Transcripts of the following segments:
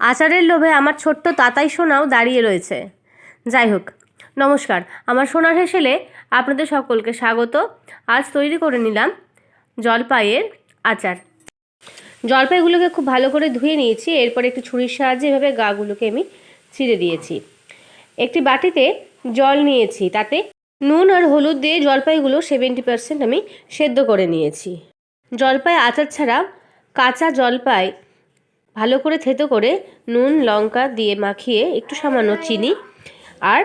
আচারের লোভে আমার ছোট্ট তাতাই সোনাও দাঁড়িয়ে রয়েছে। যাই হোক, নমস্কার। আমার সোনার হেসেলে আপনাদের সকলকে স্বাগত। আজ তৈরি করে নিলাম জলপাইয়ের আচার। জলপাইগুলোকে খুব ভালো করে ধুয়ে নিয়েছি। এরপর একটি ছুরির সাহায্যে এভাবে গাগুলোকে আমি ছিঁড়ে দিয়েছি। একটি বাটিতে জল নিয়েছি। তাতে নুন আর হলুদ দিয়ে জলপাইগুলো সেভেন্টি পার্সেন্ট আমি সেদ্ধ করে নিয়েছি। জলপাই আচার ছাড়া কাঁচা জলপাই ভালো করে থেতো করে নুন, লঙ্কা দিয়ে মাখিয়ে একটু সামান্য চিনি আর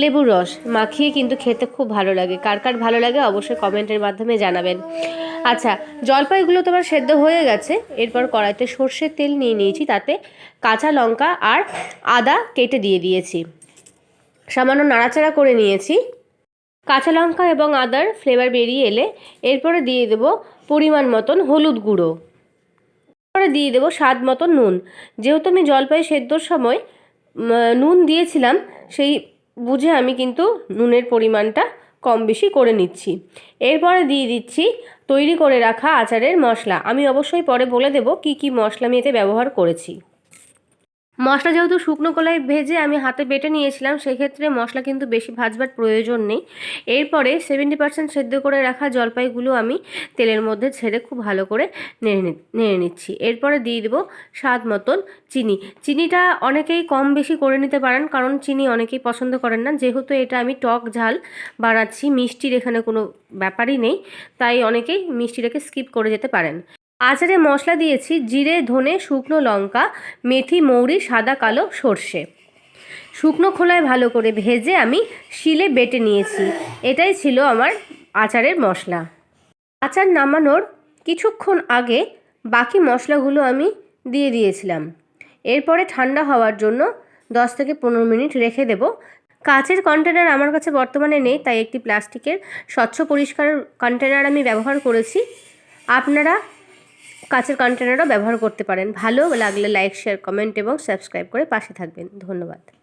লেবুর রস। মাখিয়ে কিন্তু খেতে খুব ভালো লাগে। কার কার ভালো লাগে অবশ্যই কমেন্টের মাধ্যমে জানাবেন। আচ্ছা জলপাইগুলো তোমার সেদ্ধ হয়ে গেছে। এরপর কড়াইতে সর্ষের তেল নিয়ে নিয়েছি। তাতে কাঁচা লঙ্কা আর আদা কেটে দিয়ে দিয়েছি। সামান্য নাড়াচাড়া করে নিয়েছি। কাঁচা লঙ্কা এবং আদার ফ্লেভার বেরিয়ে এলে এরপরে দিয়ে দেবো পরিমাণ মতন হলুদ গুঁড়ো। এরপরে দিয়ে দেবো স্বাদ মতো নুন। যেহেতু আমি জলপাই সেদ্ধর সময় নুন দিয়েছিলাম, সেই বুঝে আমি কিন্তু নুনের পরিমাণটা কম বেশি করে নিচ্ছি। এরপরে দিয়ে দিচ্ছি তৈরি করে রাখা আচারের মশলা। আমি অবশ্যই পরে বলে দেব কি কি মশলা আমি এতে ব্যবহার করেছি। মশলা যেহেতু শুকনো কলায় ভেজে আমি হাতে বেটে নিয়েছিলাম, সেক্ষেত্রে মশলা কিন্তু বেশি ভাজবার প্রয়োজন নেই। এরপরে সেভেন্টি পার্সেন্ট সেদ্ধ করে রাখা জলপাইগুলো আমি তেলের মধ্যে ছেড়ে খুব ভালো করে নেড়ে নেড়ে নিচ্ছি। এরপরে দিয়ে দেবো স্বাদ মতন চিনি। চিনিটা অনেকেই কম বেশি করে নিতে পারেন, কারণ চিনি অনেকেই পছন্দ করেন না। যেহেতু এটা আমি টক ঝাল বানাচ্ছি, মিষ্টির এখানে কোনো ব্যাপারই নেই, তাই অনেকেই মিষ্টিটাকে স্কিপ করে যেতে পারেন। আচারে মশলা দিয়েছি জিরে, ধনে, শুকনো লঙ্কা, মেথি, মৌরি, সাদা, কালো, সর্ষে। শুকনো খোলায় ভালো করে ভেজে আমি শিলে বেটে নিয়েছি। এটাই ছিল আমার আচারের মশলা। আচার নামানোর কিছুক্ষণ আগে বাকি মশলাগুলো আমি দিয়ে দিয়েছিলাম। এরপরে ঠান্ডা হওয়ার জন্য দশ থেকে পনেরো মিনিট রেখে দেব। কাচের কন্টেনার আমার কাছে বর্তমানে নেই, তাই একটি প্লাস্টিকের স্বচ্ছ পরিষ্কার কন্টেনার আমি ব্যবহার করেছি। আপনারা কাচের কন্টেনারও ব্যবহার করতে পারেন। ভালো লাগলে লাইক শেয়ার কমেন্ট এবং সাবস্ক্রাইব করে পাশে থাকবেন। ধন্যবাদ।